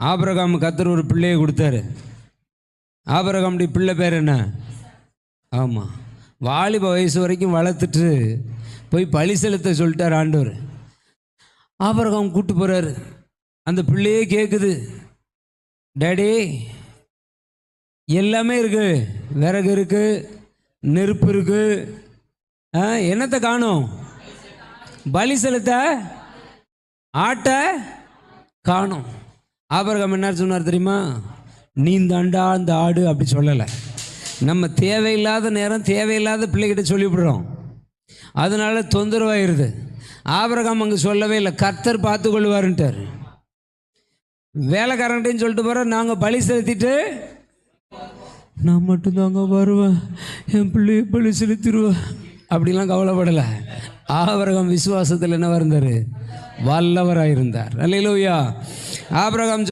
ஆபரகாம் கத்தர் ஒரு பிள்ளையை கொடுத்தாரு. ஆபரகாமுடைய பிள்ளை பேர் என்ன? ஆமாம் வாலிப வயசு வரைக்கும் வளர்த்துட்டு போய் பழி செலுத்த சொல்லிட்டார் ஆண்டவர். ஆபரகாம் கூட்டு போகிறாரு அந்த பிள்ளையே கேட்குது டேடி எல்லாமே இருக்கு. விறகு இருக்கு நெருப்பு இருக்கு. ஆ, என்னத்தை காணும்? பலி செலுத்த ஆட்டை காணும். ஆபரகம் என்ன சொன்னார் தெரியுமா? நீ தாண்டா அந்த ஆடு அப்படி சொல்லலை. நம்ம தேவையில்லாத நேரம் தேவையில்லாத பிள்ளைகிட்ட சொல்லிவிடுறோம். அதனால தொந்தரவாயிருது. ஆபரகம் அங்கே சொல்லவே இல்லை. கர்த்தர் பார்த்து கொள்வாருன்ட்டார். வேலைக்காரன்ட்டையும் சொல்லிட்டு போகிற நாங்கள் பலி செலுத்திட்டு நான் மட்டும்தாங்க வருவேன். என் பிள்ளையை பலி செலுத்திடுவேன். அப்படிலாம் கவலைப்படலை. ஆபரகம் விசுவாசத்தில் என்ன இருந்தார்? வல்லவராயிருந்தார். அல்லையிலோயா ஆபிரகாம்